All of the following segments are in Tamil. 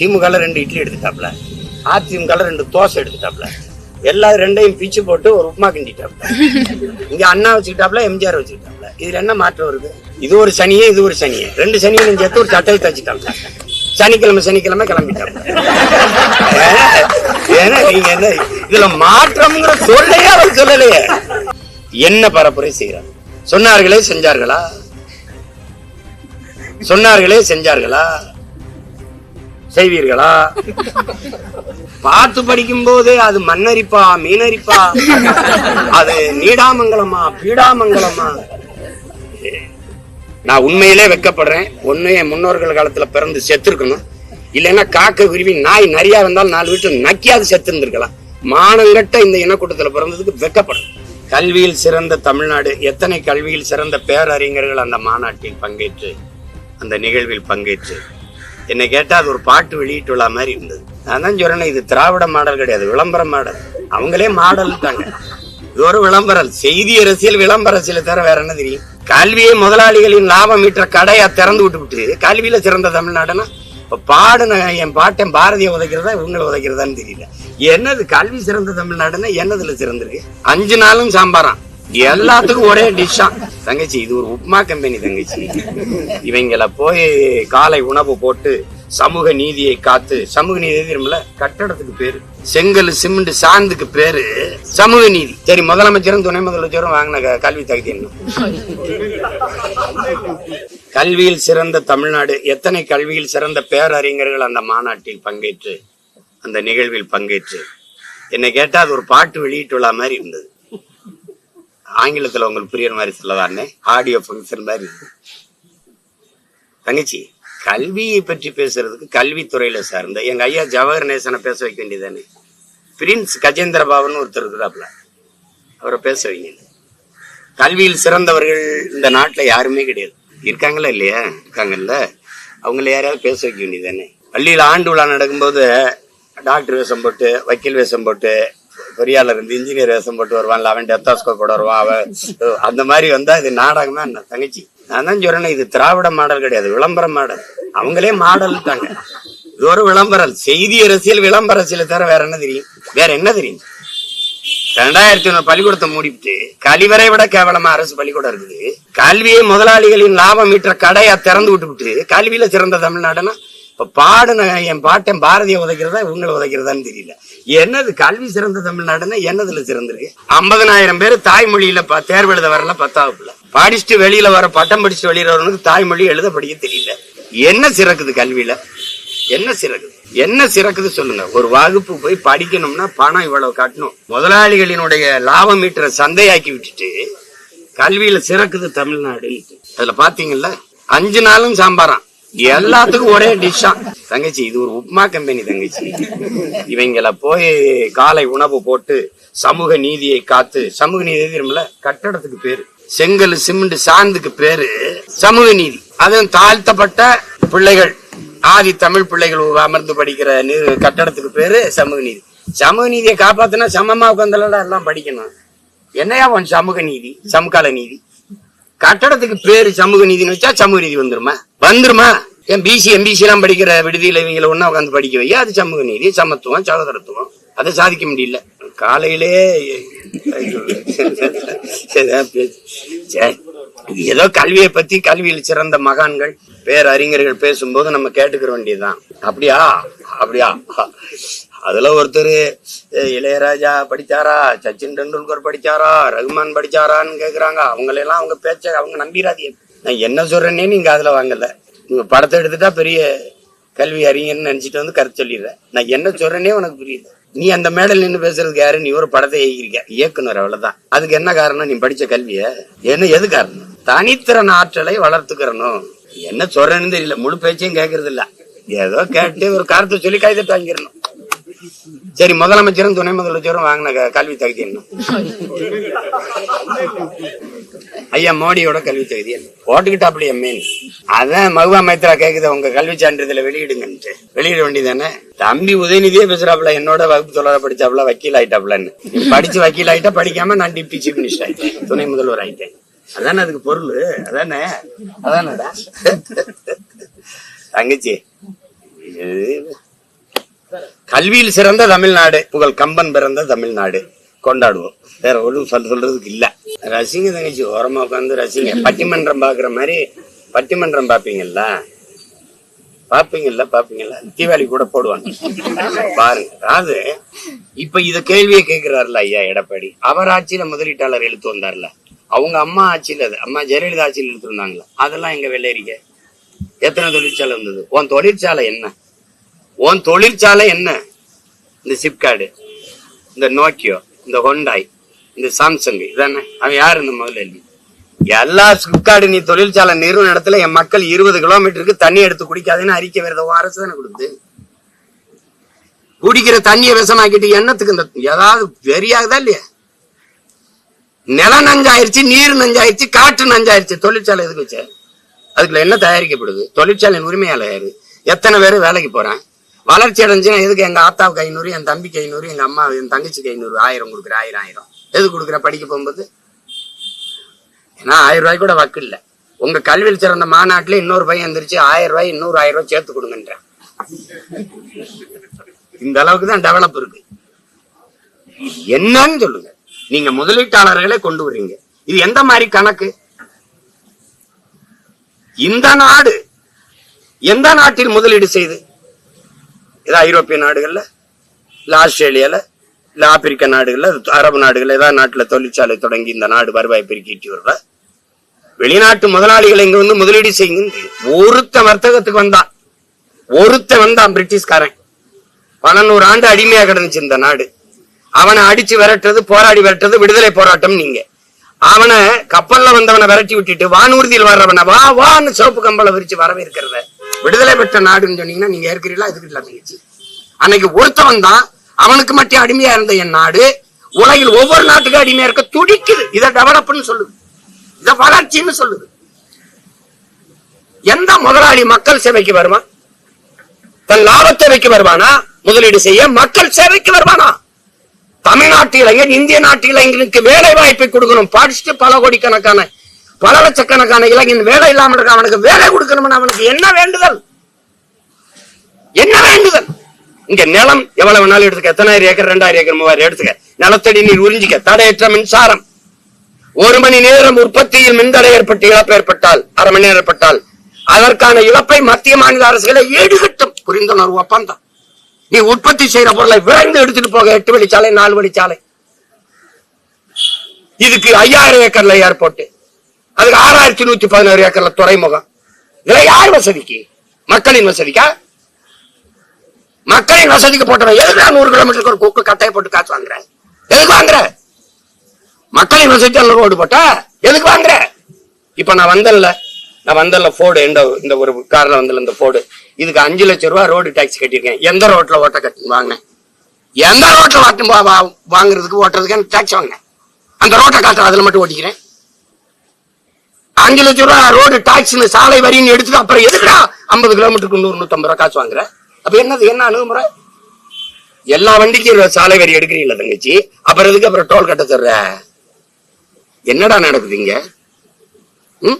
திமுகல ரெண்டு இட்லி எடுத்துட்டாப்ல அதிமுகல ரெண்டு தோசை எடுத்துட்டாப்ல எல்லா ரெண்டையும் பிச்சு போட்டு ஒரு உப்புமா கிண்டிட்டாப்ல. இங்க அண்ணா வச்சுக்கிட்டாப்ல எம்ஜிஆர் வச்சுக்கிட்டாப்ல. இதுல என்ன மாற்றம் வருது? இது ஒரு சனியே இது ஒரு சனியே. ரெண்டு சனியும் சேர்த்து ஒரு சட்டையை தச்சுட்டாப்ல. சனிக்கிழமை சனிக்கிழமை கிளம்பிட்டாப்ல. ஏன்னா நீங்க என்ன இதுல மாற்றம்ங்கிற சொல்லையே அவர் சொல்லலையே. என்ன பரப்புரை செய்யறாங்க சொன்னார்களே செஞ்சார்களா? சொன்னார்களே செஞ்சார்களா? செய்வீர்களா? பார்த்து படிக்கும் போது அது மண்ணரிப்பா மீனரிப்பா? அது நீடாமங்கலமா பீடாமங்கலமா? நான் உண்மையிலே வெக்கப்படுறேன். ஒண்ணு என் முன்னோர்கள் காலத்துல பிறந்து செத்துருக்கணும். இல்லைன்னா காக்க குருவி நாய் நிறைய வந்தாலும் நாலு வீட்டு நக்கியாவது செத்து இருந்திருக்கலாம் மானங்கட்ட இந்த இனக்கூட்டத்துல பிறந்ததுக்கு வெக்கப்படும். கல்வியில் சிறந்த தமிழ்நாடு எத்தனை கல்வியில் சிறந்த பேரறிஞர்கள் அந்த மாநாட்டில் பங்கேற்று அந்த நிகழ்வில் பங்கேற்று என்னை கேட்டா அது ஒரு பாட்டு வெளியிட்டு விழா மாதிரி இருந்தது. நான் தான் சொல்றேன் இது திராவிட மாடல் கிடையாது விளம்பர மாடல். அவங்களே மாடல் தாங்க இது ஒரு விளம்பரம். செய்தி அரசியல் விளம்பர அரசியலை தவிர வேற என்ன தெரியும்? கல்வியை முதலாளிகளின் லாபம் ஈட்டுற கடையா திறந்து விட்டு விட்டு கல்வியில சிறந்த தமிழ்நாடுனா இப்போ பாடுன என் பாட்டன் பாரதியை உதைக்கிறதா இவங்களை உதைக்கிறதான்னு தெரியல. என்னது கல்வி சிறந்த தமிழ்நாடுன்னா என்னதுல சிறந்திருக்கு? அஞ்சு நாளும் சாம்பாராம். எல்லாத்துக்கும் ஒரே டிஷ் தான் தங்கச்சி இது ஒரு உப்மா கம்பெனி தங்கச்சி. இவங்கள போய் காலை உணவு போட்டு சமூக நீதியை காத்து சமூக நீதி தெரியுமில்ல? கட்டடத்துக்கு பேரு செங்கல் சிமெண்ட் சாந்துக்கு பேரு சமூக நீதி. சரி முதலமைச்சரும் துணை முதலமைச்சரும் வாங்கின கல்வி தகுதி என்ன? கல்வியில் சிறந்த தமிழ்நாடு எத்தனை கல்வியில் சிறந்த பேரறிஞர்கள் அந்த மாநாட்டில் பங்கேற்று அந்த நிகழ்வில் பங்கேற்று. என்னை கேட்டா அது ஒரு பாட்டு வெளியிட்டுள்ள மாதிரி இருந்தது. ஆங்கிலத்துல உங்களுக்கு புரியுற மாதிரி சொல்லவானே ஆடியோ ஃபங்க்ஷன் மாதிரி தங்கச்சி கல்வியை பற்றி பேசுறதுக்கு கல்வித்துறையில சார்ந்த எங்க ஐயா ஜவஹர் நேசனை பேச வைக்க வேண்டியதானே பிரின்ஸ் கஜேந்திர பாபுன்னு ஒருத்தர் இருக்கிறாப்ல அவரை பேச வைங்க. கல்வியில் சிறந்தவர்கள் இந்த நாட்டில் யாருமே கிடையாது. இருக்காங்களா இல்லையா? இருக்காங்கல்ல. அவங்கள யாரையாவது பேச வைக்க வேண்டியதானே பள்ளியில ஆண்டு விழா நடக்கும்போது டாக்டர் வேஷம் போட்டு வக்கீல் வேஷம் போட்டு பொறியாளர் இருந்து இன்ஜினியர் வேஷம் போட்டு வருவான்ல அவன் டெத்தாஸ்கோப் போட வருவான் அவன் அந்த மாதிரி வந்தா இது நாடகமா என்ன? தங்கச்சி. நான் தான் சொல்றேன் இது திராவிட மாடல் கிடையாது விளம்பர மாடல். அவங்களே மாடல் தாங்க இது ஒரு விளம்பரம் செய்தி அரசியல் விளம்பர அரசியல் தவிர வேற என்ன தெரியும்? வேற என்ன தெரியும்? ரெண்டாயிரத்தி ஒண்ணு பள்ளிக்கூடத்தை மூடிவிட்டு கழிவரை விட கேவலமா அரசு பள்ளிக்கூடம் இருக்குது. கல்வியை முதலாளிகளின் லாபம் ஈட்டுற கடையா திறந்து விட்டு விட்டு கல்வியில சிறந்த தமிழ்நாடுன்னா இப்ப பாடுன என் பாட்டன் பாரதிய உதைக்கிறதா இவங்களை உதைக்கிறதான்னு தெரியல. என்னது கல்வி சிறந்த தமிழ்நாடுன்னா என்னதுல சிறந்திருக்கு? ஐம்பதனாயிரம் பேர் தாய்மொழியில ப- தேர்வு எழுத வரல பத்தாவதுல படிச்சுட்டு வெளியில வர பட்டம் படிச்சுட்டு வெளியில வரவனுக்கு தாய்மொழி எழுத படிக்க தெரியல. என்ன சிறக்குது கல்வியில? என்ன சிறக்குது? என்ன சிறக்குது சொல்லுங்க. ஒரு வகுப்பு போய் படிக்கணும்னா பணம் இவ்வளவு கட்டணும். முதலாளிகளினுடைய லாபம் ஈட்டுற சந்தையாக்கி விட்டுட்டு கல்வியில சிறக்குது தமிழ்நாடு அதுல பாத்தீங்கல்ல? அஞ்சு நாளும் சாம்பாராம். எல்லாத்துக்கும் ஒரே டிஷ்ஷா தங்கச்சி இது ஒரு உப்மா கம்பெனி தங்கச்சி. இவங்களை போய் காலை உணவு போட்டு சமூக நீதியை காத்து சமூக நீதி தெரியுமில்ல? கட்டடத்துக்கு பேரு. செங்கல் சிமெண்ட் சாந்துக்கு பேரு. சமூக நீதி. அதுவும் தாழ்த்தப்பட்ட பிள்ளைகள். ஆதி தமிழ் பிள்ளைகள் அமர்ந்து படிக்கிற கட்டடத்துக்கு பேரு சமூக நீதி. சமூக நீதியை காப்பாத்தினா சமமா உட்காந்துலடா எல்லாம் படிக்கணும். என்னையா உன் சமூக நீதி? சமகால நீதி? கட்டடத்துக்கு பேரு சமூக நீதினு வச்சா சமூக நீதி வந்துருமா? வந்துருமா? ஏன் பிசி எம்பிசி எல்லாம் படிக்கிற விடுதியில இவங்கள ஒண்ணா உட்காந்து படிக்க வையா? அது சமூக நீதி சமத்துவம் சகோதரத்துவம். அதை சாதிக்க முடியல. காலையிலே ஏதோ கல்வியை பத்தி கல்வியில் சிறந்த மகான்கள் பேரறிஞர்கள் பேசும்போது நம்ம கேட்டுக்கிற வேண்டியதுதான். அப்படியா? அப்படியா? அதுல ஒருத்தர் இளையராஜா படிச்சாரா? சச்சின் டெண்டுல்கர் படிச்சாரா? ரகுமான் படிச்சாரான்னு கேக்குறாங்க. அவங்களெல்லாம் அவங்க பேச்ச அவங்க நம்பிராதீங்க. நான் என்ன சொல்றேன்னே நீங்க அதுல வாங்கல. நீங்க படத்தை எடுத்துட்டா பெரிய கல்வி அறிஞர்னு நினைச்சிட்டு வந்து கருத்து சொல்லிடுறேன் நான் என்ன சொல்றேனே உனக்கு புரியுது நீ அந்த மேடல் நின்று பேசுறதுக்கு யாரு? நீ ஒரு படத்தை இயக்கிருக்க இயக்குனர் அவ்வளவுதான். அதுக்கு என்ன காரணம்? நீ படிச்ச கல்விய? என்ன எது காரணம்? தனித்திறன் ஆற்றலை வளர்த்துக்கிறணும். என்ன சொல்றேன்னு தெரியல. முழு பேச்சையும் கேட்கறது இல்ல ஏதோ கேட்டு ஒரு காரத்தை சொல்லி கைதட்டு வாங்கிடணும். சரி முதலமைச்சரும் துணை முதலமைச்சரும் வாங்கின கல்வி தகுதி என்ன? ஐயா மோடியோட கல்வி தகுதி என்ன? போட்டுக்கிட்டாப்படி மீன் அதான் மகுவா மைத்ரா கேக்குது உங்க கல்வி சான்றிதழ வெளியிடுங்கன்ட்டு. வெளியிட வேண்டியதானே தம்பி உதயநிதியே பேசுறாப்புல என்னோட வகுப்பு தொடர படிச்சாப்புல வக்கீல் ஆயிட்டாப்புலன்னு படிச்சு வக்கீல் ஆயிட்டா படிக்காம நான் டிப்டி சீஃப் மினிஸ்டர் ஆயிட்டேன் துணை முதல்வர் ஆயிட்டேன். அதானே அதுக்கு பொருள்? அதானே? அதானடா? தங்கச்சி. கல்வியில் சிறந்த தமிழ்நாடு. புகழ் கம்பன் பிறந்த தமிழ்நாடு. கொண்டாடுவோம். வேற ஒன்றும் சொல்ல சொல்றதுக்கு இல்ல. ரசிங்க தங்கச்சி ஓரமா உட்காந்து ரசிங்க. பட்டிமன்றம் பாக்குற மாதிரி பட்டிமன்றம் பாப்பீங்கல்ல பாப்பீங்கல்ல பாப்பீங்கல்ல தீபாவளி கூட போடுவாங்க. பாருங்க. அதாவது இப்ப இத கேள்வியை கேட்கிறாருல ஐயா எடப்பாடி. அவர் ஆட்சியில முதலீட்டாளர் இழுத்து வந்தார்ல. அவங்க அம்மா ஆட்சியில அது அம்மா ஜெயலலிதா ஆட்சியில் இழுத்து வந்தாங்களா அதெல்லாம் எங்க வெள்ளரிக்க எத்தனை தொழிற்சாலை இருந்தது உன் தொழிற்சாலை என்ன? உன் தொழிற்சாலை என்ன? இந்த சிப்கார்டு இந்த நோக்கியோ இந்த ஹொண்டாய் இந்த சாம்சங் இதானே? அவன் யாரு இந்த முதலாளி எல்லா சிப்கார்டு நீ தொழிற்சாலை நிறுவன இடத்துல என் மக்கள் இருபது கிலோமீட்டருக்கு தண்ணி எடுத்து குடிக்காதுன்னு அறிக்கை வேற அரசு தானே கொடுத்து. குடிக்கிற தண்ணியை விஷமாக்கிட்டு எண்ணத்துக்கு இந்த ஏதாவது வெறியாகுதா இல்லையா? நிலம் நஞ்சாயிருச்சு நீர் நஞ்சாயிருச்சு காற்று நஞ்சாயிருச்சு. தொழிற்சாலை எதுக்கு வச்ச? அதுக்குள்ள என்ன தயாரிக்கப்படுது? தொழிற்சாலையின் உரிமையாளர் எத்தனை பேர் வேலைக்கு போறான் வளர்ச்சி அடைஞ்சுன்னா எதுக்கு எங்க ஆத்தாவுக்கு ஐநூறு என் தம்பிக்கு ஐநூறு எங்க அம்மா என் தங்கச்சிக்கு ஐநூறு ஆயிரம் கொடுக்குற ஆயிரம் ஆயிரம். எது கொடுக்குற படிக்க போகும்போது? ஏன்னா ஆயிரம் ரூபாய் கூட வக்கு இல்லை. உங்க கல்வியில் சிறந்த மாநாட்டுல இன்னொரு பையன் எந்திரிச்சு ஆயிரம் ரூபாய் இன்னொரு ஆயிரம் ரூபாய் சேர்த்து கொடுங்கன்றேன். இந்த அளவுக்கு தான் டெவலப் இருக்கு. என்னன்னு சொல்லுங்க. நீங்க முதலீட்டாளர்களை கொண்டு வர்றீங்க. இது எந்த மாதிரி கணக்கு? இந்த நாடு எந்த நாட்டில் முதலீடு செய்து ஏதோ ஐரோப்பிய நாடுகள்ல இல்லை ஆஸ்திரேலியால இல்லை ஆப்பிரிக்க நாடுகள்ல அரபு நாடுகளில் ஏதாவது நாட்டுல தொழிற்சாலை தொடங்கி இந்த நாடு வருவாய் பெருக்கிட்டு வருவ. வெளிநாட்டு முதலாளிகளை இங்க வந்து முதலீடு செய்யுங்க. ஒருத்த வர்த்தகத்துக்கு வந்தான். ஒருத்த வந்தான் பிரிட்டிஷ்காரன். பன்னெண்டு ஆண்டு அடிமையா கிடந்துச்சு இந்த நாடு. அவனை அடிச்சு விரட்டுறது போராடி விரட்டுறது விடுதலை போராட்டம் நீங்க. அவனை கப்பல்ல வந்தவனை விரட்டி விட்டுட்டு வானூர்தியில் வர்றவனை வா வான்னு சிவப்பு கம்பளை விரிச்சு வரவேற்கிறத. விடுதலை பெற்ற நாடுன்னு சொன்னீங்கன்னா நீங்க ஏற்கிறீங்களா எதுக்குறீங்களா தங்கச்சி அன்னைக்கு ஒருத்தவன் தான் அவனுக்கு மட்டும் அடிமையா இருந்த என் நாடு உலகில் ஒவ்வொரு நாட்டுக்கும் அடிமையா இருக்க துடிக்குது. இதை டெவலப்னு சொல்லுது. இத வளர்ச்சின்னு சொல்லுது. எந்த முதலாளி மக்கள் சேவைக்கு வருவான்? தன் லாப தேவைக்கு வருவானா? முதலீடு செய்ய மக்கள் சேவைக்கு வருவானா? தமிழ்நாட்டு இளைஞர் இந்திய நாட்டு இளைஞர்களுக்கு வேலை வாய்ப்பை கொடுக்கணும். படிச்சுட்டு பல கோடிக்கணக்கான பல லட்சக்கணக்கான இளைஞன் வேலை இல்லாமல் இருக்க அவனுக்கு வேலை கொடுக்கணும்னு அவனுக்கு என்ன வேண்டுதல்? என்ன வேண்டுதல்? இங்க நிலம் எவ்வளவு வேணாலும் எடுத்துக்க? எத்தனாயிரம் ஏக்கர் ரெண்டாயிரம் ஏக்கர் மூவாயிரம் எடுத்துக்க. நிலத்தடி நீர் உறிஞ்சிக்க தடையற்ற மின்சாரம். ஒரு மணி நேரம் உற்பத்தியில் மின்தடை ஏற்பட்டு இழப்பு ஏற்பட்டால் அரை மணி நேரம் ஏற்பட்டால் அதற்கான இழப்பை மத்திய மாநில அரசுகளை ஈடுகட்டும். புரிந்துணர்வு ஒப்பந்தம். நீ உற்பத்தி செய்யற பொருளை விரைந்து எடுத்துட்டு போக எட்டு வழிச்சாலை நாலு வழிச்சாலை. இதுக்கு ஐயாயிரம் ஏக்கர்ல ஏர்போர்ட் அதுக்கு ஆறாயிரத்தி நூத்தி பதினோரு ஏக்கர்ல துறைமுகம். இதுல யார் வசதிக்கு? மக்களின் வசதிக்கா? மக்களின் வசதிக்கு போட்டவன் எதுக்கு நூறு கிலோமீட்டருக்கு ஒரு குக்கு கட்டையை போட்டு காசு வாங்குற? எதுக்கு வாங்குற? மக்களின் வசதி ரோடு போட்டா எதுக்கு வாங்குற? இப்ப நான் வந்தேன்ல. நான் வந்தேன்ல போர்டு இந்த இந்த ஒரு கார்ல வந்தல இந்த போர்டு இதுக்கு அஞ்சு லட்சம் ரூபாய் ரோடு டாக்ஸ் கட்டியிருக்கேன். எந்த ரோட்ல ஓட்ட கட்டி வாங்கினேன்? எந்த ரோட்ல வாட்டும் வா- வாங்குறதுக்கு ஓட்டுறதுக்கு எனக்கு டாக்ஸ் வாங்கினேன். அந்த ரோட்டை காட்டுற அதுல மட்டும் ஓட்டிக்கிறேன். அஞ்சு லட்சம் ரூபாய் ரோடு டாக்ஸ் சாலை வரின்னு எடுத்துட்டு அப்புறம் எதுக்குடா ஐம்பது கிலோமீட்டருக்கு நூறு நூத்தம்பது ரூபாய் காசு வாங்குற? அப்ப என்னது என்ன அணுகுமுறை? எல்லா வண்டிக்கும் சாலை வரி எடுக்கிறீங்களா தங்கச்சி? அப்புறம் எதுக்கு அப்புறம் டோல் கட்ட தர்ற என்னடா நடக்குது இங்க? ம்?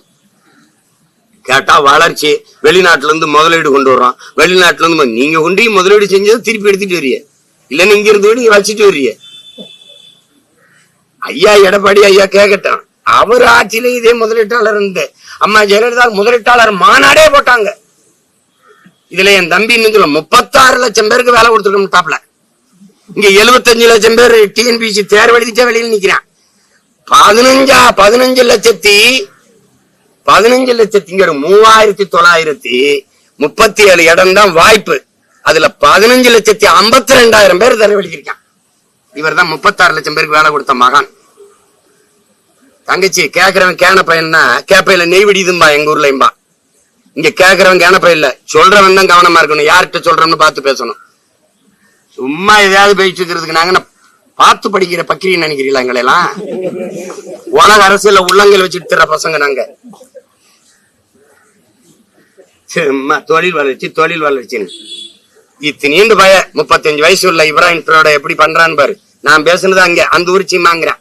கேட்டா வளர்ச்சி. வெளிநாட்டுல இருந்து முதலீடு கொண்டு வர்றோம் வெளிநாட்டுல இருந்து நீங்க கொண்டு முதலீடு செஞ்சது திருப்பி எடுத்துட்டு வரிய இல்லன்னு இங்க இருந்து நீங்க வச்சுட்டு வரிய ஐயா எடப்பாடி ஐயா கேட்கட்டான் அவர் ஆட்சியில இதே முதலீட்டாளர் இருந்து. அம்மா ஜெயலலிதா முதலீட்டாளர் மாநாடே போட்டாங்க. இதுல என் தம்பி சொல்ல முப்பத்தாறு லட்சம் பேருக்கு வேலை கொடுத்துருக்கோம் டாப்ல. இங்க எழுபத்தஞ்சு லட்சம் பேர் டிஎன்பிசி தேர்வு எழுதிட்டே வெளியில் நிக்கிறான். பதினஞ்சா பதினஞ்சு லட்சத்தி பதினஞ்சு லட்சத்திங்கிற மூவாயிரத்தி தொள்ளாயிரத்தி முப்பத்தி ஏழு இடம் தான் வாய்ப்பு. அதுல பதினஞ்சு லட்சத்தி ஐம்பத்தி ரெண்டாயிரம் பேர் தரவழிச்சிருக்கான் இவர் தான் முப்பத்தாறு லட்சம் பேருக்கு வேலை கொடுத்த மகான். தங்கச்சி கேக்குறவன் கேன பையன்னா கேப்பையில நெய் வெடிதும்பா எங்க ஊர்லயும்பா. இங்க கேக்குறவன் கேன பையன் இல்ல. சொல்றவன் தான் கவனமா இருக்கணும். யார்கிட்ட சொல்றோம்னு பார்த்து பேசணும். சும்மா எதையாவது பேசிட்டு இருக்கிறதுக்கு நாங்க பார்த்து படிக்கிற பக்கிரின்னு நினைக்கிறீங்களா எங்களை எல்லாம்? உலக அரசியல உள்ளங்கள் வச்சுட்டு தர பசங்க நாங்க. சும்மா தொழில் வளர்ச்சி தொழில் வளர்ச்சின்னு. இத்தனீண்டு பய முப்பத்தஞ்சு வயசு உள்ள இப்ராஹிம் எப்படி பண்றான்னு பாரு. நான் பேசுனது அங்க அந்த ஊர் சீமாங்கிறேன்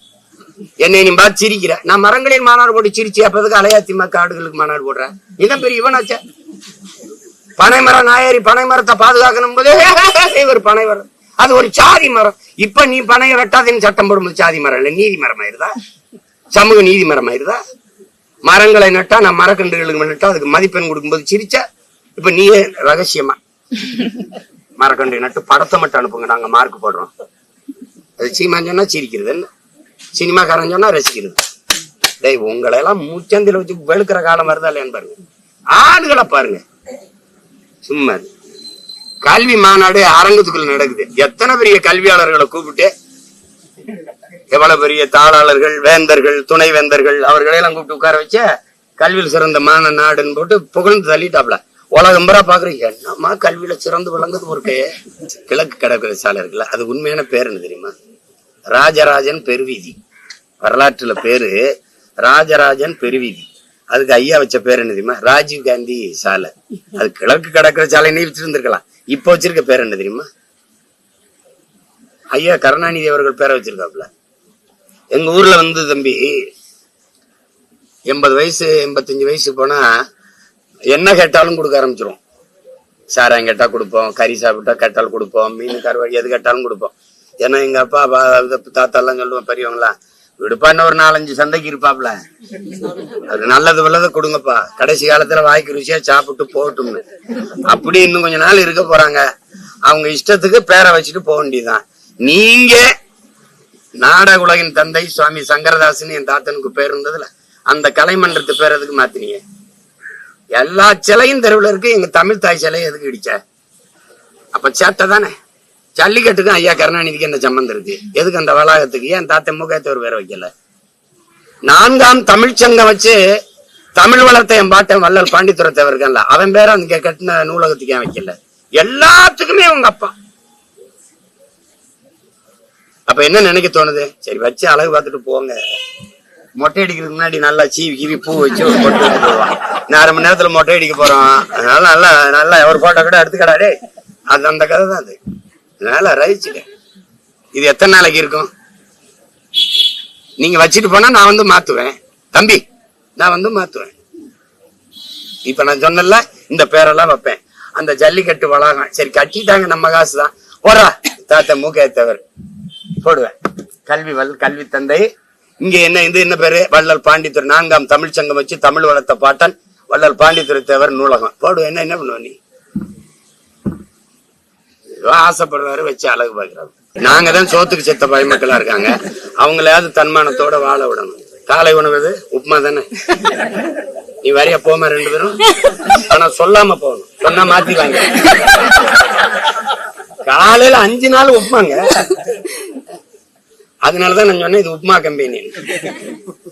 என்னை நீ பார்த்து சிரிக்கிற. நான் மரங்களின் மாநாடு போட்டு சிரிச்சு அப்பதுக்கு அலையாத்திமா காடுகளுக்கு மாநாடு போடுறேன் இதான் பெரிய இவனாச்சா. பனைமரம் நாயரி பனை மரத்தை பாதுகாக்கணும் போது இவர் பனை மரம். அது ஒரு சாதி மரம். இப்ப நீ பனையை வெட்டாதேன்னு சட்டம் போடும்போது சாதி மரம் இல்ல. நீதி மரம் ஆயிருதா? சமூக நீதி மரம் ஆயிருதா? மரங்களை நட்டா நான் மரக்கன்றுகளுக்கு நட்டா அதுக்கு மதிப்பெண் கொடுக்கும்போது சிரிச்சா இப்ப நீயே ரகசியமா. மரக்கன்று நட்டு படத்தை மட்டும் அனுப்புங்க. நாங்க மார்க் போடுறோம். அது சீமான் சொன்னா சிரிக்கிறது என்ன? சினிமாக்காரன் சொன்னா ரசிக்கிறது. டேய் உங்களை எல்லாம் மூச்சந்தில வச்சு வெளுக்கிற காலம் வருதா இல்லையான்னு பாருங்க. ஆளுகளை பாருங்க. சும்மா கல்வி மாநாடு அரங்கத்துக்குள்ள நடக்குது. எத்தனை பெரிய கல்வியாளர்களை கூப்பிட்டு? எவ்வளவு பெரிய தாளாளர்கள் வேந்தர்கள் துணை வேந்தர்கள் அவர்களை எல்லாம் கூப்பிட்டு உட்கார வச்சு கல்வியில் சிறந்த மான நாடுன்னு போட்டு புகழ்ந்து தள்ளிட்டாப்ல. உலகம் பூரா பாக்குறீங்க. என்னம்மா கல்வியில சிறந்து விளங்குது ஒரு கிழக்கு கடற்கரை சாலை இருக்குல்ல அது உண்மையான பேர் என்ன தெரியுமா? ராஜராஜன் பெருவீதி. வரலாற்றுல பேரு ராஜராஜன் பெருவீதி. அதுக்கு ஐயா வச்ச பேர் என்ன தெரியுமா? ராஜீவ் காந்தி சாலை. அது கிழக்கு கடற்கரை சாலைன்னே வச்சிருந்துருக்கலாம். இப்ப வச்சிருக்க பேர் என்ன தெரியுமா? ஐயா கருணாநிதி அவர்கள் பேரை வச்சிருக்காப்ல எங்க ஊர்ல வந்து தம்பி எண்பது வயசு எண்பத்தஞ்சு வயசு போனா என்ன கேட்டாலும் கொடுக்க ஆரம்பிச்சிரும். சாராயம் கேட்டா கொடுப்போம் கறி சாப்பிட்டா கேட்டாலும் கொடுப்போம் மீன் கருவாடி எது கேட்டாலும் கொடுப்போம். ஏன்னா எங்க அப்பா பா- தாத்தா எல்லாம் சொல்லுவோம் பெரியவங்களாம் விடுப்பான்னு ஒரு நாலஞ்சு சந்தைக்கு இருப்பாப்ல. அது நல்லது உள்ளதை கொடுங்கப்பா. கடைசி காலத்துல வாய்க்கு ருசியா சாப்பிட்டு போகட்டும்னு. அப்படி இன்னும் கொஞ்ச நாள் இருக்க போறாங்க. அவங்க இஷ்டத்துக்கு பேரை வச்சுட்டு போக வேண்டியதுதான். நீங்க நாடக உலகின் தந்தை சுவாமி சங்கரதாசன் என் தாத்தனுக்கு பேர் இருந்ததுல அந்த கலைமன்றத்து பேர் எதுக்கு மாத்தினீங்க? எல்லா சிலையும் தெருவுல இருக்கு எங்க தமிழ் தாய் சிலையை எதுக்கு இடிச்ச? அப்ப சேட்டை தானே? ஜல்லிக்கட்டுக்கும் ஐயா கருணாநிதிக்கு என்ன சம்பந்தம் இருக்கு? எதுக்கு அந்த வளாகத்துக்கு? ஏன் தாத்தை முகத்தவர் பேரை வைக்கல? நான்காம் தமிழ் சங்கம் வச்சு தமிழ் வளர்த்த என் பாட்டன் வள்ளல் பாண்டித்துரத்தவர் இருக்கான்ல அவன் பேரை அங்க கட்டின நூலகத்துக்கு ஏன் வைக்கல? எல்லாத்துக்குமே உங்க அப்பா. அப்ப என்ன நினைக்க தோணுது? சரி வச்சு அழகு பார்த்துட்டு போங்க. மொட்டை அடிக்கிறதுக்கு முன்னாடி நல்லா சீவி கீவி பூ வச்சு ஒரு போட்டோ போடுவான் நான் அரை மணி நேரத்துல மொட்டை அடிக்க போறோம். அதனால நல்லா நல்லா ஒரு போட்டோ கூட எடுத்துக்கடாடே அது அந்த கதை தான் அது. நல்லா ரசிச்சுக்க. இது எத்தனை நாளைக்கு இருக்கும்? நீங்க வச்சுட்டு போனா நான் வந்து மாத்துவேன். தம்பி நான் வந்து மாத்துவேன். இப்ப நான் சொன்னல இந்த பேரெல்லாம் வைப்பேன். அந்த ஜல்லிக்கட்டு வளாகம் சரி கட்டிட்டாங்க நம்ம காசு தான் போறா தாத்தா மூக்கைய தவிர போடுவேன். கல்வி வல் கல்வி தந்தை. இங்க என்ன இது என்ன பேரு? வள்ளல் பாண்டித்துறை. நான்காம் தமிழ் சங்கம் வச்சு தமிழ் வளர்த்த பாட்டன் வள்ளல் பாண்டித்துறை தேவர் நூலகம். போடுவேன் என்ன என்ன பண்ணுவ நீ? ஏதோ ஆசைப்படுறாரு வச்சு அழகு பார்க்கிறாரு. நாங்க தான் சோத்துக்கு செத்த பயமக்களா இருக்காங்க. அவங்களையாவது தன்மானத்தோட வாழ விடணும். காலை உணவு உப்புமா தானே? நீ வரைய? போமா ரெண்டு பேரும். ஆனா சொல்லாம போகணும். சொன்னா மாத்திவாங்க காலையில அஞ்சு நாள் உப்புமாங்க. அதனாலதான் நான் சொன்னேன் இது உப்புமா கம்பெனி.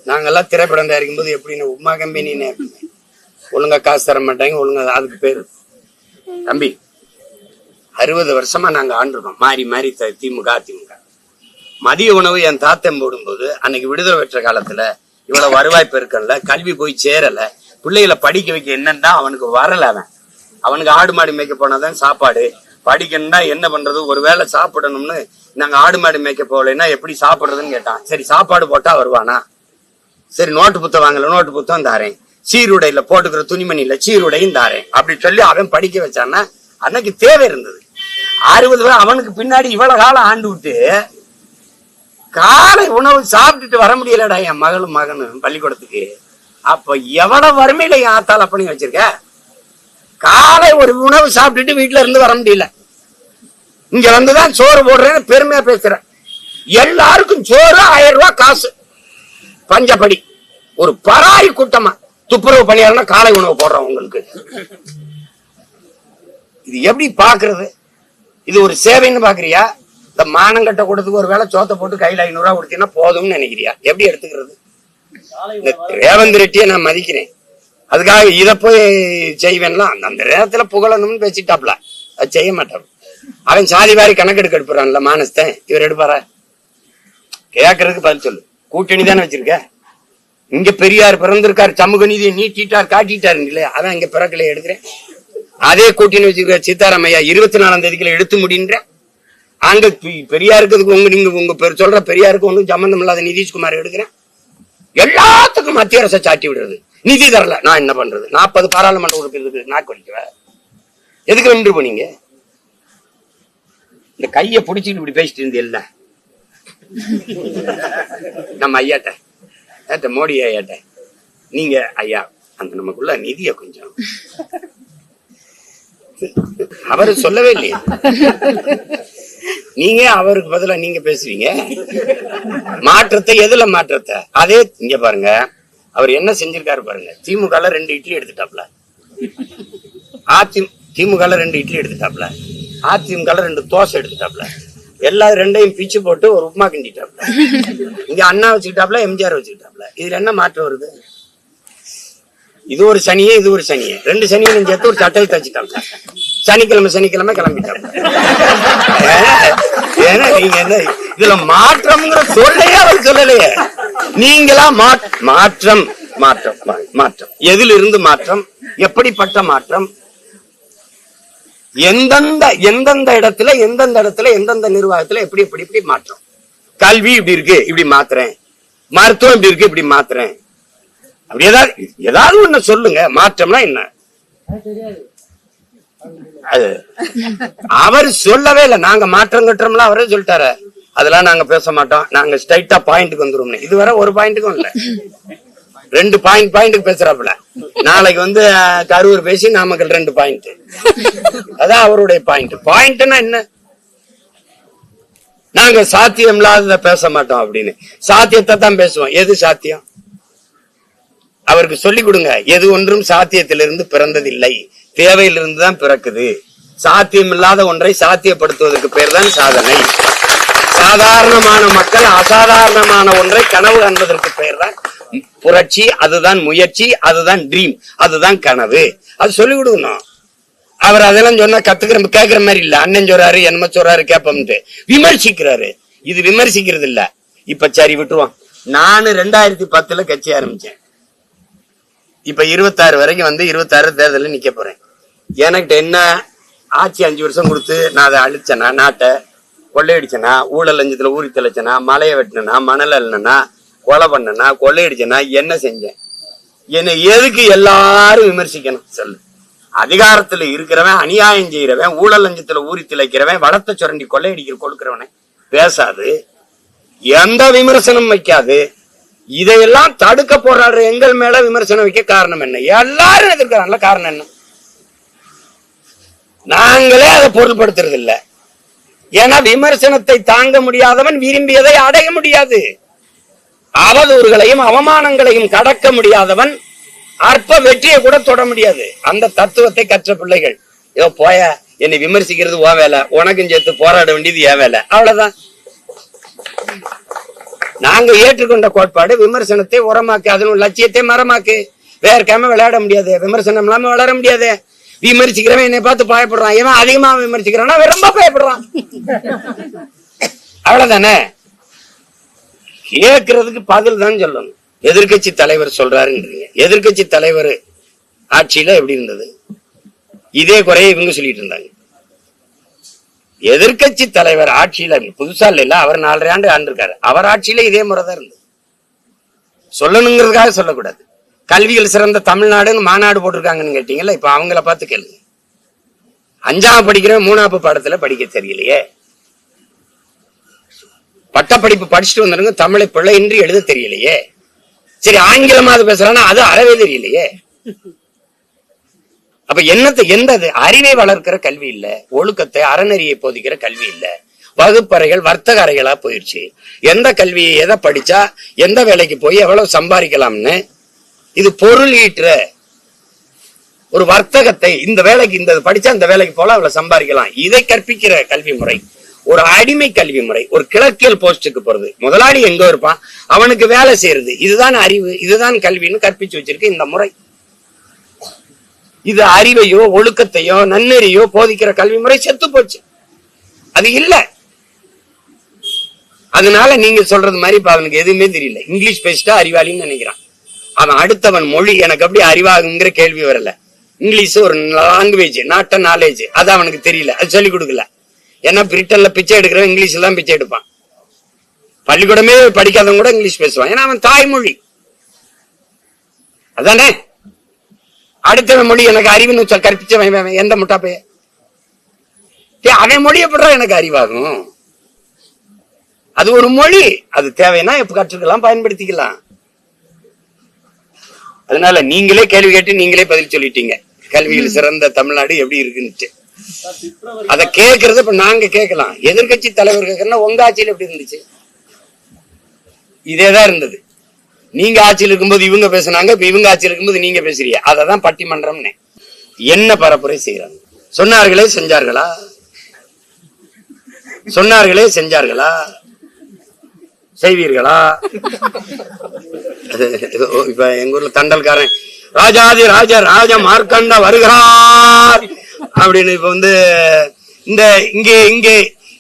நாங்கெல்லாம் திரைப்படம் தயாரிக்கும் போது எப்படின்னு உப்மா கம்பெனின்னு. ஒழுங்கா காசு தர மாட்டாங்க ஒழுங்கா அதுக்கு பேரு. தம்பி அறுபது வருஷமா நாங்க ஆண்டிருக்கோம். மாறி மாறி திமுக அதிமுக. மதிய உணவு என் தாத்தன் போடும்போது அன்னைக்கு விடுதலை பெற்ற காலத்துல இவ்வளவு வருவாய் பெருக்கல்ல கல்வி போய் சேரல பிள்ளைகளை படிக்க வைக்க என்னன்னா அவனுக்கு வரல அவன். அவனுக்கு ஆடு மாடு மேய்க்க போனாதான் சாப்பாடு. படிக்கணும்னா என்ன பண்றது? ஒருவேளை சாப்பிடணும்னு நாங்க ஆடு மாடு மேய்க்க போகலைன்னா எப்படி சாப்பிடுறதுன்னு கேட்டான். சரி சாப்பாடு போட்டா வருவானா? சரி நோட்டு புத்தம் வாங்கல நோட்டு புத்தகம் தாரேன். சீருடையில போட்டுக்கிற துணிமணியில சீருடையும் தாரேன். அப்படி சொல்லி அவன் படிக்க வச்சான்னா அன்னைக்கு தேவை இருந்தது. அறுபது வரை அவனுக்கு பின்னாடி இவ்வளவு காலம் ஆண்டு விட்டு காலை உணவு சாப்பிட்டுட்டு வர முடியலடா என் மகளும் மகனும் பள்ளிக்கூடத்துக்கு. அப்ப எவ்வளவு வறுமையில என் ஆத்தால பண்ணி வச்சிருக்க? காலை ஒரு உணவு சாப்பிட்டுட்டு வீட்டுல இருந்து வர முடியல. இங்க வந்துதான் சோறு போடுறேன்னு பெருமையா பேசுறேன். எல்லாருக்கும் சோறு ஆயிரம் ரூபாய் காசு. பஞ்சப்படி. ஒரு பராரி கூட்டமா. துப்புரவு பணியாளர்னா காலை உணவு போடுறோம் உங்களுக்கு. இது எப்படி பாக்குறது இது ஒரு சேவைன்னு பாக்குறியா? இந்த மானம் கட்ட கூடத்துக்கு ஒரு வேளை சோத்த போட்டு கையில ஐநூறு ரூபா கொடுத்தீங்கன்னா போதும்னு நினைக்கிறியா? எப்படி எடுத்துக்கிறது? இந்த ரேவந்த் ரெட்டியை நான் மதிக்கிறேன். அதுக்காக இத போய் செய்வேன்லாம். அந்த- நேரத்துல புகழணும்னு பேசிட்டாப்ல. அது செய்ய மாட்டான் அவன் சாதி வாரி கணக்கெடுக்க எடுப்புறான்ல மானஸ்தன். இவர் எடுப்பாரா? கேட்கறதுக்கு பதில் சொல்லு. கூட்டணி தானே வச்சிருக்க? இங்க பெரியார் பிறந்திருக்காரு சமூக நீதியை நீட்டிட்டார் காட்டிட்டாரு இல்லையா? அதான் இங்க பிறக்கலையே எடுக்கிறேன். அதே கூட்டணி வச்சிருக்க சீதாராம் ஐயா இருபத்தி நாலாம் தேதிக்குள்ள எடுத்து முடின்ற அங்க பெ- பெரியாருக்கு உங்க நீங்க உங்க பேர் சொல்ற பெரியாருக்கு ஒன்றும் சம்பந்தம் இல்லாத நிதிஷ்குமார் எடுக்கிறேன். எல்லாத்துக்கும் மத்திய அரசை சாட்டி விடுறது. நிதி தரல. நான் என்ன பண்றது? நாற்பது பாராளுமன்ற உறுப்பினருக்கு நாக்கு வலிக்கிறேன் எதுக்கு நின்று போனீங்க? இந்த கைய புடிச்சிட்டு இப்படி பேசிட்டு இருந்தீல்ல நம்ம ஐயாட்ட. ஏட்ட மோடி ஐயாட்ட. நீங்க ஐயா அந்த நமக்குள்ள நிதிய கொஞ்சம் அவரு சொல்லவே இல்லையே. நீங்க அவருக்கு பதிலா நீங்க பேசுவீங்க? மாற்றத்தை எதுல மாற்றத்தை? அதே இங்க பாருங்க. அவர் என்ன செஞ்சிருக்காரு பாருங்க. திமுக ரெண்டு இட்லி எடுத்துட்டாப்ல. அதி திமுக ரெண்டு இட்லி எடுத்துட்டாப்ல. அதிமுக ரெண்டு தோசை எடுத்துட்டாப்ல. எல்லா ரெண்டையும் பிச்சு போட்டு ஒரு உப்புமா கிண்டிட்டாப்ல. இங்க அண்ணா வச்சுக்கிட்டாப்ல எம்ஜிஆர் வச்சுக்கிட்டாப்ல. இதுல என்ன மாற்றம் வருது? இது ஒரு சனியே இது ஒரு சனியே. ரெண்டு சனியும் சேர்த்து ஒரு சட்டையை தச்சுட்டாங்க. சனிக்கிழமை சனிக்கிழமை கிளம்பிட்டாங்க. ஏன்னா நீங்க என்ன இதுல மாற்றம்ங்கிற சொல்லையே அவர் சொல்லலையே. நீங்களா மாற்றம் மாற்றம் மாற்றம். எதில் இருந்து மாற்றம்? எப்படிப்பட்ட மாற்றம்? எந்தெந்த எந்தெந்த இடத்துல எந்தெந்த இடத்துல எந்தெந்த நிர்வாகத்துல எப்படி எப்படி இப்படி மாற்றம்? கல்வி இப்படி இருக்கு இப்படி மாத்துறேன். மருத்துவம் இப்படி இருக்கு இப்படி மாத்துறேன். அப்படி ஏதாவது ஏதாவது ஒண்ணு சொல்லுங்க. மாற்றம்னா என்ன? அது. அவர் சொல்லவே இல்லை. நாங்க மாற்றம் கட்டுறோம்ல அவரே சொல்லிட்டாரு. அதெல்லாம் நாங்க பேச மாட்டோம். நாங்க ஸ்ட்ரைட்டா பாயிண்ட்டுக்கு வந்துருவோம் இதுவரை ஒரு பாயிண்ட்டுக்கும் இல்ல. ரெண்டு பாயிண்ட் பாயிண்ட்டுக்கு பேசுறாப்புல. நாளைக்கு வந்து கரூர் பேசி நாமக்கல் ரெண்டு பாயிண்ட் அதான் அவருடைய பாயிண்ட் பாயிண்ட்னா என்ன? நாங்க சாத்தியம் இல்லாதத பேச மாட்டோம் அப்படின்னு. சாத்தியத்தை தான் பேசுவோம். எது சாத்தியம்? அவருக்கு சொல்லிக் கொடுங்க. எது ஒன்றும் சாத்தியத்திலிருந்து பிறந்ததில்லை. தேவையிலிருந்து தான் பிறக்குது. சாத்தியம் இல்லாத ஒன்றை சாத்தியப்படுத்துவதற்கு பேர் தான் சாதனை. சாதாரணமான மக்கள் அசாதாரணமான ஒன்றை கனவு காண்பதற்கு பெயர் தான் புரட்சி அதுதான் முயற்சி அதுதான் ட்ரீம் அதுதான் கனவு. அது சொல்லிக் கொடுக்கணும். அவர் அதெல்லாம் சொன்னா கத்துக்கிற கேட்கிற மாதிரி இல்ல. அண்ணன் சொல்றாரு என்னமோ சொல்றாரு கேப்பம்ட்டு. விமர்சிக்கிறாரு. இது விமர்சிக்கிறது இல்ல இப்ப சரி விட்டுருவோம். நானு ரெண்டாயிரத்தி பத்துல கட்சி ஆரம்பிச்சேன். இப்ப இருபத்தாறு வரைக்கும் வந்து இருபத்தாறு தேர்தலில் நிக்க போறேன். எனக்கிட்ட என்ன ஆட்சி அஞ்சு வருஷம் கொடுத்து நான் அதை அழிச்சேனா நாட்டை கொள்ளையடிச்சனா ஊழல் லஞ்சத்துல ஊறி தெளிச்சனா மலையை வெட்டினா மணல் அள்ளினா கொலை பண்ணனா கொள்ளையடிச்சனா என்ன செஞ்சேன்? என்னை எதுக்கு எல்லாரும் விமர்சிக்கணும்? சொல்லு. அதிகாரத்துல இருக்கிறவன் அநியாயம் செய்யறவன் ஊழல் லஞ்சத்துல ஊறி திளைக்கிறவன் வளத்தை சுரண்டி கொள்ளையடிக்கிற கொடுக்கிறவனை பேசாது. எந்த விமர்சனம் வைக்காது. இதையெல்லாம் தடுக்க போராடுற எங்கள் மேல விமர்சனம் வைக்க காரணம் என்ன? எல்லாரும் எதிர்க்கிறாங்கல்ல காரணம் என்ன? நாங்களே அதை பொருள்படுத்துறது இல்ல ஏன்னா விமர்சனத்தை தாங்க முடியாதவன் விரும்பியதை அடைய முடியாது. அவதூறுகளையும் அவமானங்களையும் கடக்க முடியாதவன் அற்ப வெற்றியை கூட தொட முடியாது. அந்த தத்துவத்தை கற்ற பிள்ளைகள் ஏதோ போய என்னை விமர்சிக்கிறது ஓ வேலை. உனக்கும் சேர்த்து போராட வேண்டியது ஏன் வேலை. அவ்வளவுதான். நாங்க ஏற்றுக்கொண்ட கோட்பாடு விமர்சனத்தை உரமாக்கு அதன் லட்சியத்தை மரமாக்கு. வேர்க்காம விளையாட முடியாது. விமர்சனம் இல்லாம வளர முடியாது. விமர்சிக்கிறவன் என்னை பார்த்து பயப்படுறான். இவன் அதிகமா விமர்சிக்கிறான் அவன் ரொம்ப பயப்படுறான். அவ்வளவுதானே? கேட்கறதுக்கு பதில் தான் சொல்லணும். எதிர்கட்சி தலைவர் சொல்றாருன்றீங்க எதிர்க்கட்சி தலைவர் ஆட்சியில எப்படி இருந்தது? இதே குறைய இவங்க சொல்லிட்டு இருந்தாங்க. எதிர்கட்சி தலைவர் ஆட்சியில புதுசா இல்ல அவர் நாலரை ஆண்டு ஆண்டிருக்காரு. அவர் ஆட்சியில இதே முறைதான் இருந்தது. சொல்லணுங்கிறதுக்காக சொல்லக்கூடாது. கல்வியில் சிறந்த தமிழ்நாடுன்னு மாநாடு போட்டிருக்காங்கன்னு கேட்டீங்கல்ல இப்ப அவங்கள பார்த்து கேளுங்க. அஞ்சாம் படிக்கிற மூணாப்பு பாடத்துல படிக்க தெரியலையே. பட்டப்படிப்பு படிச்சுட்டு வந்துருங்க தமிழை பிள்ளையின்றி எழுத தெரியலையே. சரி ஆங்கிலமாவது பேசுறானா அது அறவே தெரியலையே. அப்ப என்னத்தை எந்த அறிவை வளர்க்கிற கல்வி இல்ல. ஒழுக்கத்தை அறநெறியை போதிக்கிற கல்வி இல்ல. வகுப்பறைகள் வர்த்தக அறைகளா போயிடுச்சு எந்த கல்வியை எதை படிச்சா எந்த வேலைக்கு போய் எவ்வளவு சம்பாதிக்கலாம்னு? இது பொருள் ஈட்டுற ஒரு வர்த்தகத்தை இந்த வேலைக்கு இந்த படிச்சா இந்த வேலைக்கு போல அவ்வளவு சம்பாதிக்கலாம். இதை கற்பிக்கிற கல்வி முறை. ஒரு அடிமை கல்வி முறை. ஒரு கிழக்கியல் போஸ்டுக்கு போறது. முதலாளி எங்க இருப்பான்? அவனுக்கு வேலை செய்யறது. இதுதான் அறிவு இதுதான் கல்வின்னு கற்பிச்சு வச்சிருக்கு இந்த முறை. இது அறிவையோ ஒழுக்கத்தையோ நன்னெறியோ போதிக்கிற கல்வி முறை செத்து போச்சு. அது இல்ல. அதனால நீங்க சொல்றது மாதிரி இப்ப அவனுக்கு எதுவுமே தெரியல. இங்கிலீஷ் பேசிட்டா அறிவாளின்னு நினைக்கிறான். அவன் அடுத்தவன் மொழி எனக்கு அப்படி அறிவாகுங்கிற கேள்வி வரல. இங்கிலீஷ் ஒரு லாங்குவேஜ் நாட்ட நாலேஜ் அது அவனுக்கு தெரியல. அது சொல்லிக் கொடுக்கல. ஏன்னா பிரிட்டன்ல பிச்சை எடுக்கிறவன் இங்கிலீஷ்ல தான் பிச்சை எடுப்பான். பள்ளிக்கூடமே படிக்காதவன் கூட இங்கிலீஷ் பேசுவான். ஏன்னா அவன் தாய்மொழி. அதானே? அடுத்தவன் மொழி எனக்கு அறிவுன்னு சொல் கற்பிச்சவன் எந்த முட்டா பைய அவன் மொழி எப்படா எனக்கு அறிவாகும். அது ஒரு மொழி. அது தேவைன்னா எப்ப கற்றுக்கலாம் பயன்படுத்திக்கலாம். அதனால நீங்களே கேள்வி கேட்டு நீங்களே பதில் சொல்லிட்டீங்க. கல்வியில் சிறந்த தமிழ்நாடு எப்படி இருக்குன்னுட்டு. அத கேக்குறத இப்ப நாங்க கேட்கலாம். எதிர்க்கட்சி தலைவர் கேட்கறா உங்க ஆட்சியில் எப்படி இருந்துச்சு? இதேதான் இருந்தது. நீங்க ஆட்சியில் இருக்கும்போது இவங்க பேசினாங்க இப்ப இவங்க ஆட்சியில் இருக்கும்போது நீங்க பேசுறீங்க. அததான் பட்டிமன்றம்னு. என்ன பரப்புரை செய்யறாங்க? சொன்னார்களே செஞ்சார்களா? சொன்னார்களே செஞ்சார்களா? செய்வீர்களா? அது இப்ப எங்க ஊர்ல தண்டல்காரன் ராஜாதி ராஜா ராஜ மார்க்கண்டா வருகிறார். அப்படின்னு இப்ப வந்து இந்த இங்கே இங்கே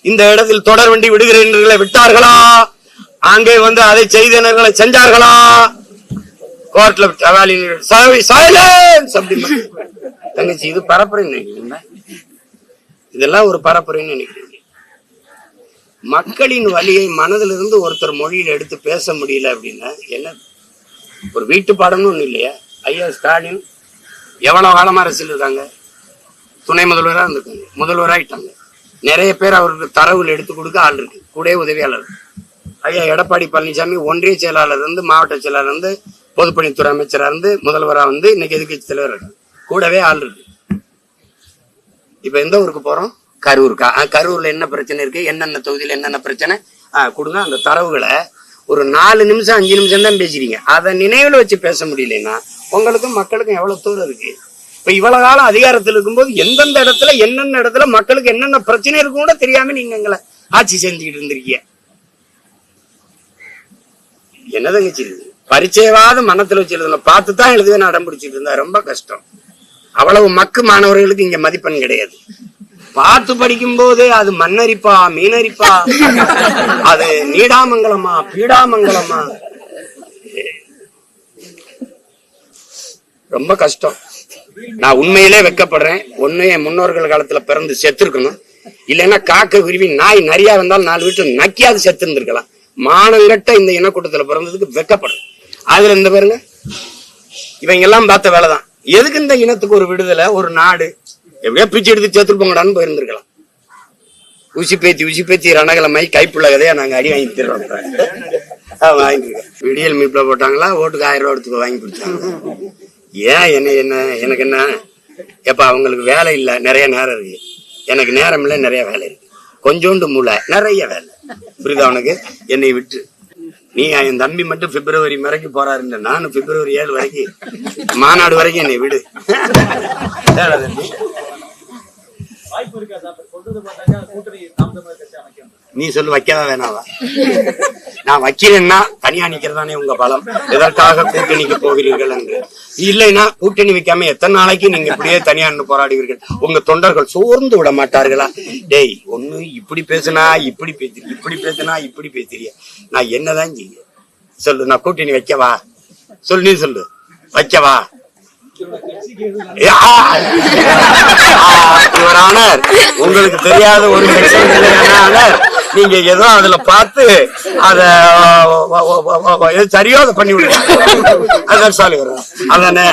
இந்த இடத்தில் தொடர் வண்டி விடுகிறீர்களை விட்டார்களா? அங்கே வந்து அதை செய்தனர்களை செஞ்சார்களா? கோர்ட்ல தங்கச்சி இது பரப்புரைன்னு நினைக்கிறீங்களா? இதெல்லாம் ஒரு பரப்புரைன்னு நினைக்கிறீங்க மக்களின் வழியை மனதிலிருந்து ஒருத்தர் மொழியில எடுத்து பேச முடியல அப்படின்னா என்ன? ஒரு வீட்டு பாடம்னு ஒண்ணு இல்லையா? ஐயா ஸ்டாலின் எவ்வளவு காலமா அரசியல் இருக்காங்க? துணை முதல்வராக இருந்திருக்காங்க. முதல்வராயிட்டாங்க. நிறைய பேர் அவருக்கு தரவுகள் எடுத்து கொடுக்க ஆள் இருக்கு. கூட உதவியாளர். ஐயா எடப்பாடி பழனிசாமி ஒன்றிய செயலாளர் இருந்து மாவட்ட செயலாளர் இருந்து பொதுப்பணித்துறை அமைச்சராக இருந்து முதல்வரா வந்து இன்னைக்கு எதிர்கட்சி தலைவர் கூடவே ஆள் இருக்கு. இப்ப எந்த ஊருக்கு போறோம்? கரூருக்கா? கரூரில் கரூர்ல என்ன பிரச்சனை இருக்கு? என்னென்ன தொகுதியில என்னென்ன பிரச்சனை? கொடுங்க. அந்த தரவுகளை ஒரு நாலு நிமிஷம் அஞ்சு நிமிஷம் தான் பேசுறீங்க அதை நினைவுல வச்சு பேச முடியலன்னா உங்களுக்கும் மக்களுக்கும் எவ்வளவு தூரம் இருக்கு? இப்போ இவ்வளவு காலம் அதிகாரத்தில் இருக்கும்போது எந்தெந்த இடத்துல என்னென்ன இடத்துல மக்களுக்கு என்னென்ன பிரச்சனை இருக்கும் கூட தெரியாம நீங்க எங்களை ஆட்சி செஞ்சுக்கிட்டு இருந்திருக்கீங்க. என்ன தங்கச்சி பரிச்சயவாத மனத்துல வச்சு எழுதணும் பார்த்து தான் எழுதுவேன் அடம் பிடிச்சிட்டு இருந்தா ரொம்ப கஷ்டம். அவ்வளவு மக்கு மாணவர்களுக்கு இங்க மதிப்பெண் கிடையாது. பார்த்து படிக்கும் போது அது மண்ணரிப்பா மீனரிப்பா அது நீடாமங்கலமா பீடாமங்கலமா. ரொம்ப கஷ்டம். நான் உண்மையிலே வெக்கப்படுறேன். ஒண்ணு என் முன்னோர்கள் காலத்துல பிறந்து செத்துருக்கணும். இல்லைன்னா காக்க குருவி நாய் நிறைய வந்தாலும் நாலு வீட்டுல நக்கியாவது செத்து இருந்திருக்கலாம் மானங்கட்ட இந்த இனக்கூட்டத்துல பிறந்ததுக்கு வெக்கப்படும். அதுல இந்த பாருங்க. இவங்க எல்லாம் பார்த்த வேலைதான். எதுக்கு இந்த இனத்துக்கு ஒரு விடுதலை ஒரு நாடு? எப்படியா பிச்சு எடுத்து சேர்த்துருப்போங்கடான்னு போயிருந்திருக்கலாம். உசி பேத்தி உசி பேத்தி ரணகலமை கைப்புள்ள கதையா நாங்க அடி வாங்கி தர்றோம். வாங்கிருக்கோம் விடியல் மீட்ல போட்டாங்களா ஓட்டுக்கு ஆயிரம் ரூபா எடுத்துக்க வாங்கி கொடுத்தாங்க. ஏன் என்ன என்ன எனக்கு என்ன? எப்ப அவங்களுக்கு வேலை இல்ல நிறைய நேரம் இருக்கு. எனக்கு நேரம் இல்ல நிறைய வேலை இருக்கு. கொஞ்சோண்டு மூளை நிறைய வேலை. புரியுதா உனக்கு? என்னை விட்டு. நீ என் தம்பி மட்டும் பிப்ரவரி வரைக்கும் போறாருன்ற நானும் பிப்ரவரி ஏழு வரைக்கும் மாநாடு வரைக்கும் என்னை விடு. தம்பி? வாய்ப்பு இருக்கா கூட்டணி நீ சொல்லு வைக்கவா வேணாவா நான் வைக்கிறேன்னா தனியா நிக்கிறதானே உங்க பலம். எதற்காக கூட்டணிக்கு போகிறீர்கள் என்று. இல்லைன்னா கூட்டணி வைக்காம எத்தனை நாளைக்கு நீங்க இப்படியே தனியா நின்று போராடுவீர்கள்? உங்க தொண்டர்கள் சோர்ந்து விட மாட்டார்களா? டேய் ஒண்ணு இப்படி பேசுனா இப்படி பேசுறீ இப்படி பேசுனா இப்படி பேசுறிய நான் என்னதான் செய்ய? சொல்லு நான் கூட்டணி வைக்கவா? சொல்லு நீ சொல்லு. வைக்கவா? ஆ, உங்களுக்கு தெரியாத ஒரு ஆனர் நீங்க ஏதோ அதுல பார்த்து அத சரியா அதை பண்ணி விடுங்க அதான் சாலி வரும். அதானே?